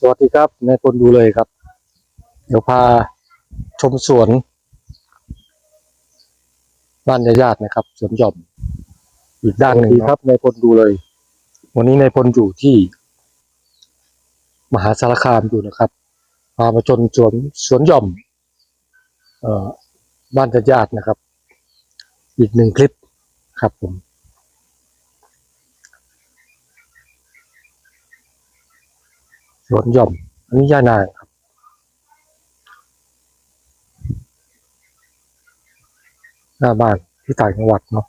สวัสดีครับนายพลดูเลยครับ เดี๋ยวพาชมสวนบ้านญาติๆนะครับสวนหย่อม อีกด้านหนึ่งครับนายพลดูเลย วันนี้นายพลอยู่ที่ มหาสารคามอยู่นะครับพามาชนสวนสวนหย่อม เอ่อบ้านญาติๆนะครับ อีกหนึ่งคลิปครับผม สวนหย่อม อันนี้ย่านางครับ หน้าบ้านที่ต่างจังหวัดเนาะ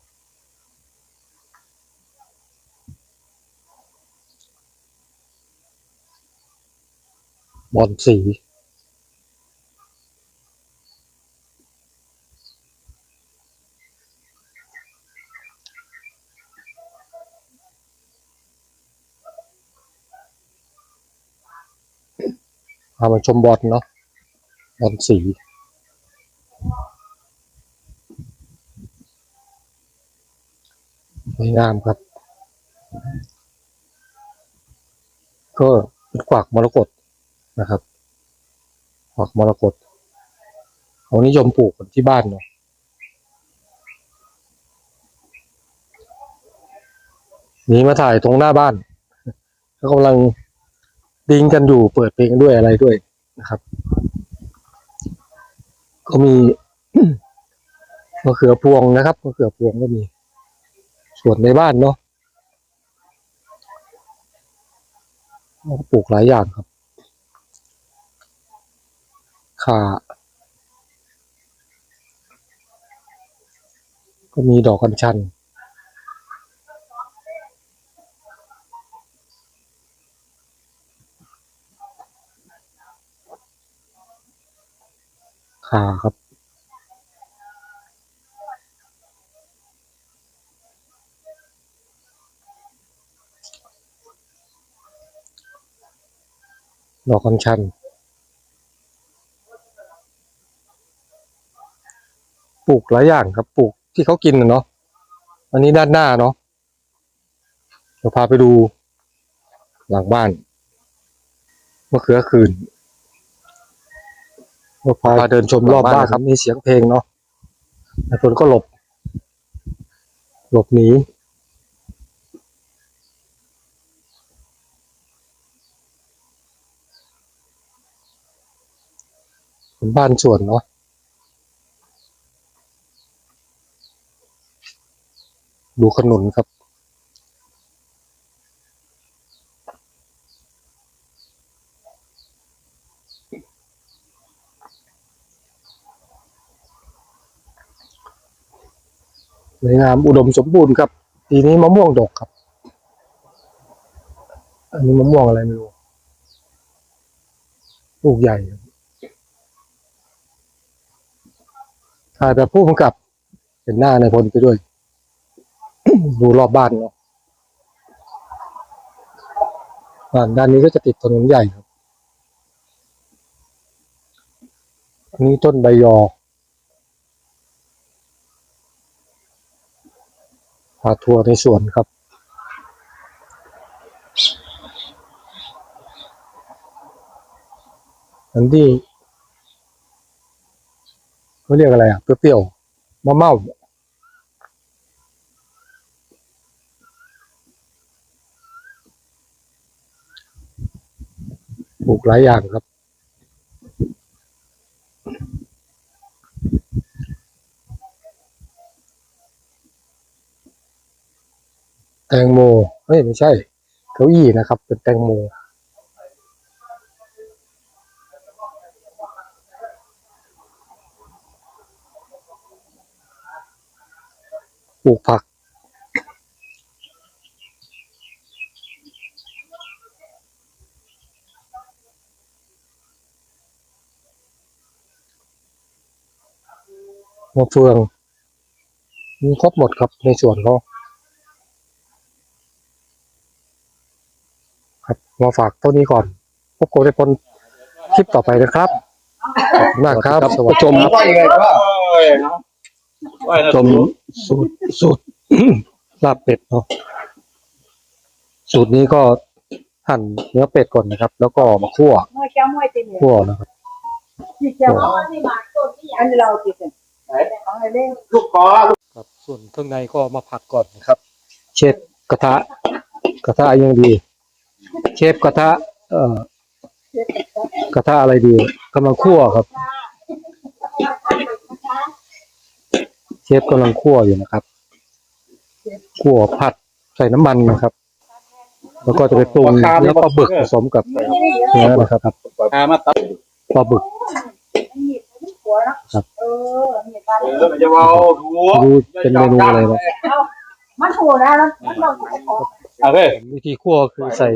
บอลสี พามาชมบอลเนาะบอลสีสวยงามครับ ก็เป็นกวักมรกตนะครับกวักมรกตเขานิยมปลูกที่บ้านเนาะหนีมาถ่ายตรงหน้าบ้านเขากำลัง ดิ้งกันอยู่เปิดเพลงด้วยอะไรด้วยนะครับ ก็มีมะเขือพวงนะครับมะเขือพวงก็มี ส่วนในบ้านเนาะปลูกหลายอย่างครับ ข่า ก็มีดอกกัญชัน ข่าครับ ดอกกัญชัน ปลูกหลายอย่างครับ ปลูกที่เขากินนะเนาะ อันนี้ด้านหน้าเนาะ เดี๋ยวพาไปดูหลังบ้านมะเขือคืน เดี๋ยวพาเดินชมรอบบ้านครับมีเสียงเพลงเนาะนายพลก็หลบ หลบหนีเป็นบ้านสวนเนาะดูขนุนครับ สวยงามอุดมสมบูรณ์ครับปีนี้มะม่วงดกครับ อันนี้มะม่วงอะไรไม่รู้ลูกใหญ่ถ่ายแบบผู้กำกับเห็นหน้าในพลไปด้วย ดูรอบบ้านเนาะบ้านด้านนี้ก็จะติดถนนใหญ่ครับ อันนี้ต้นใบยอ พาทัวร์ในสวนครับ อันที่เขาเรียกอะไรอะ เปรี้ยวๆมะเม่าปลูกหลายอย่างครับ แตงโมเฮ้ยไม่ใช่เก้าอี้นะครับ เป็นแตงโมปลูกผักมะเฟืองมีครบหมดครับในสวนเขาครับ มาฝากต้นนี้ก่อน พบกันในคนคลิปต่อไปนะครับขอบคุณมากครับ สวัสดีครับ ว่ายังไงก็ชมสูตรสูตร ลาบเป็ดเนาะสูตรนี้ก็หั่นเนื้อเป็ดก่อนนะครับ แล้วก็มาคั่วมวยแก้วมวยตีเนี่ยคั่วนะครับ ที่แก้วอันนี้เราติดเนี่ยเอาให้เล่นลูกคอครับ ส่วนเครื่องในก็มาผัดก่อนนะครับ เชฟกระทะ กระทะยังดี เชฟกระทะ เอ่อกระทะอะไรดีกำลังคั่วครับ เชฟกำลังคั่วอยู่นะครับคั่วผัดใส่น้ำมันนะครับ แล้วก็จะไปปรุงแล้วก็บึกผสมกับเนื้อนะครับพามาตัดปลาบึกหัวแล้วครับเออเห็นบ้านเออมันจะเบาดูดูเป็นเมนูอะไรนะมันถูกแล้วมันลงไปขอเอาเฮ้ยวิธีคั่วคือใส่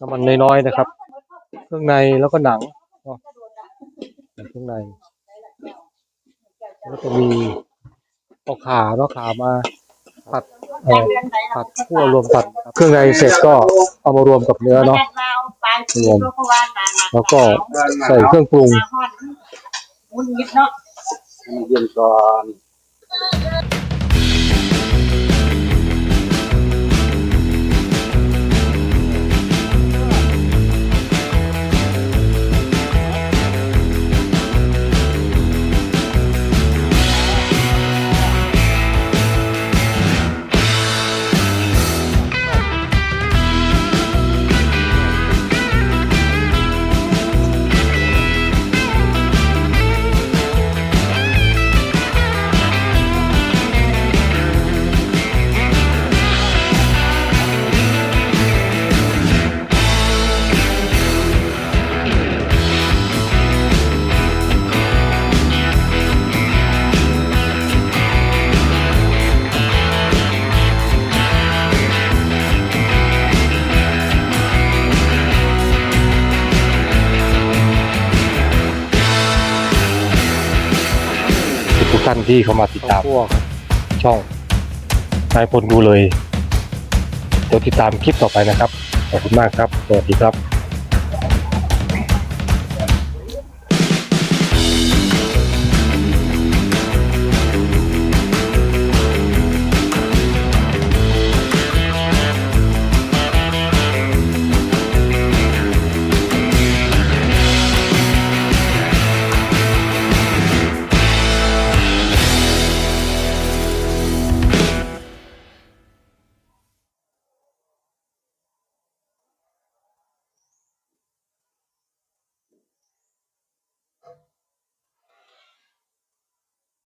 น้ำมันน้อยๆนะครับ เครื่องในแล้วก็หนังเนาะใส่เครื่องใน แล้วก็มีเอาขาเนาะขามาผัดเอ่อผัดคั่วรวมกันครับเครื่องในเสร็จก็เอามารวมกับเนื้อเนาะแล้วก็ใส่เครื่องปรุงมุนยิบเนาะมันเย็นก่อน ทุกท่านที่เข้ามาติดตามช่องนายพลดูเลยเดี๋ยวติดตามคลิปต่อไปนะครับขอบคุณมากครับสวัสดีครับ